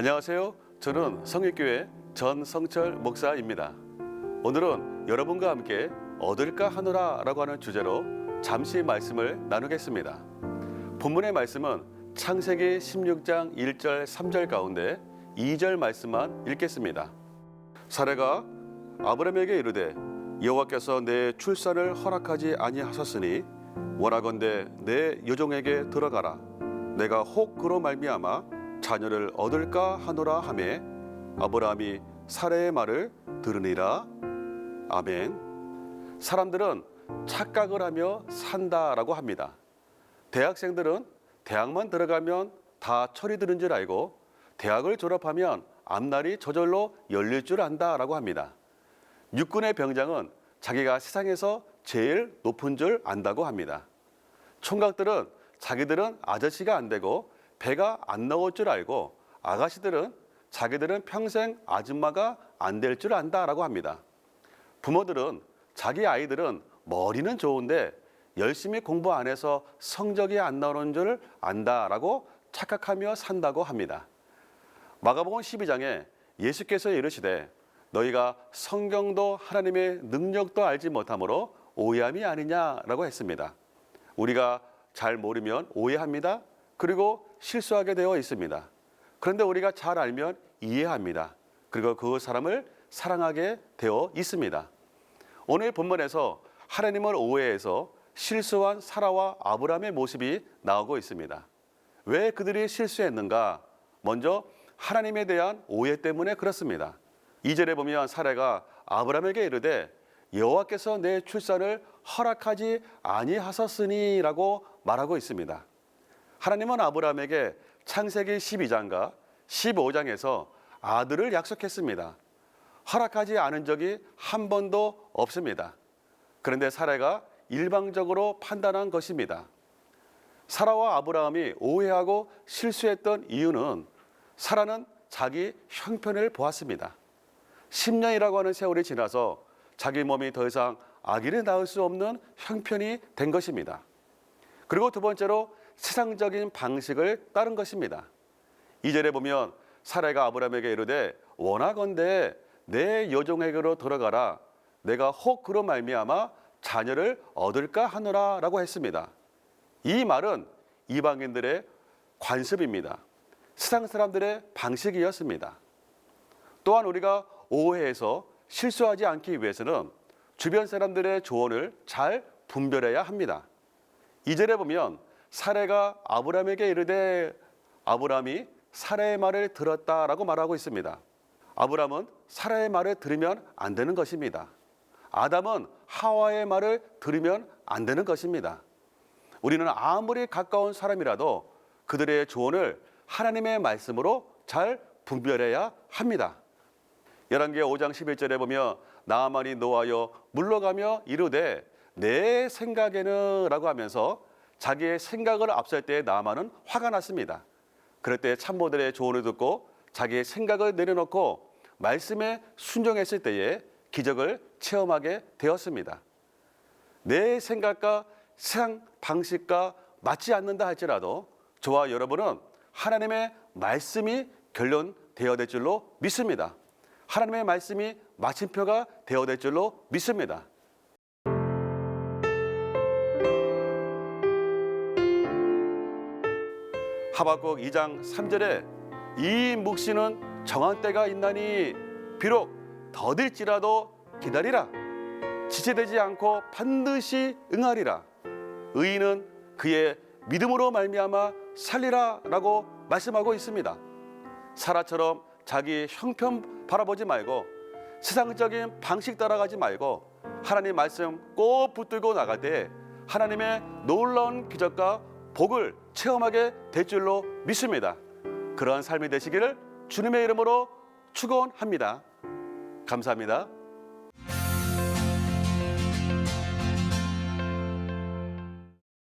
안녕하세요. 저는 성일교회 전성철 목사입니다. 오늘은 여러분과 함께 얻을까 하노라라고 하는 주제로 잠시 말씀을 나누겠습니다. 본문의 말씀은 창세기 16장 1절 3절 가운데 2절 말씀만 읽겠습니다. 사례가 아브라함에게 이르되 여호와께서 내 출산을 허락하지 아니하셨으니 원하건대 내 여종에게 들어가라 내가 혹 그로 말미암아 자녀를 얻을까 하노라 하매 아브라함이 사례의 말을 들으니라. 아멘. 사람들은 착각을 하며 산다라고 합니다. 대학생들은 대학만 들어가면 다 철이 드는 줄 알고 대학을 졸업하면 앞날이 저절로 열릴 줄 안다라고 합니다. 육군의 병장은 자기가 세상에서 제일 높은 줄 안다고 합니다. 총각들은 자기들은 아저씨가 안 되고 배가 안 나올 줄 알고 아가씨들은 자기들은 평생 아줌마가 안 될 줄 안다라고 합니다. 부모들은 자기 아이들은 머리는 좋은데 열심히 공부 안 해서 성적이 안 나오는 줄 안다라고 착각하며 산다고 합니다. 마가복음 12장에 예수께서 이르시되 너희가 성경도 하나님의 능력도 알지 못함으로 오해함이 아니냐라고 했습니다. 우리가 잘 모르면 오해합니다. 그리고 실수하게 되어 있습니다. 그런데 우리가 잘 알면 이해합니다. 그리고 그 사람을 사랑하게 되어 있습니다. 오늘 본문에서 하나님을 오해해서 실수한 사라와 아브라함의 모습이 나오고 있습니다. 왜 그들이 실수했는가? 먼저 하나님에 대한 오해 때문에 그렇습니다. 이절에 보면 사례가 아브라함에게 이르되 여호와께서 내 출산을 허락하지 아니하셨으니라고 말하고 있습니다. 하나님은 아브라함에게 창세기 12장과 15장에서 아들을 약속했습니다. 허락하지 않은 적이 한 번도 없습니다. 그런데 사례가 일방적으로 판단한 것입니다. 사라와 아브라함이 오해하고 실수했던 이유는 사라는 자기 형편을 보았습니다. 10년이라고 하는 세월이 지나서 자기 몸이 더 이상 아기를 낳을 수 없는 형편이 된 것입니다. 그리고 두 번째로 세상적인 방식을 따른 것입니다. 이절에 보면 사례가 아브라함에게 이르되 원하건대 내 여종에게로 들어가라 내가 혹 그로 말미암아 자녀를 얻을까 하노라라고 했습니다. 이 말은 이방인들의 관습입니다. 세상 사람들의 방식이었습니다. 또한 우리가 오해해서 실수하지 않기 위해서는 주변 사람들의 조언을 잘 분별해야 합니다. 이절에 보면 사례가 아브라함에게 이르되 아브라함이 사례의 말을 들었다라고 말하고 있습니다. 아브라함은 사례의 말을 들으면 안 되는 것입니다. 아담은 하와의 말을 들으면 안 되는 것입니다. 우리는 아무리 가까운 사람이라도 그들의 조언을 하나님의 말씀으로 잘 분별해야 합니다. 열왕기하 5장 11절에 보면 나아만이 노하여 물러가며 이르되 내 생각에는라고 하면서 자기의 생각을 앞설 때 나아만은 화가 났습니다. 그럴 때 참모들의 조언을 듣고 자기의 생각을 내려놓고 말씀에 순종했을 때에 기적을 체험하게 되었습니다. 내 생각과 세상 방식과 맞지 않는다 할지라도 저와 여러분은 하나님의 말씀이 결론되어야 될 줄로 믿습니다. 하나님의 말씀이 마침표가 되어야 될 줄로 믿습니다. 하박국 2장 3절에 이 묵시는 정한 때가 있나니 비록 더딜지라도 기다리라 지체되지 않고 반드시 응하리라 의인은 그의 믿음으로 말미암아 살리라라고 말씀하고 있습니다. 사라처럼 자기 형편 바라보지 말고 세상적인 방식 따라가지 말고 하나님 말씀 꼭 붙들고 나갈 때 하나님의 놀라운 기적과 복을 체험하게 될 줄로 믿습니다. 그러한 삶이 되시기를 주님의 이름으로 축원합니다. 감사합니다.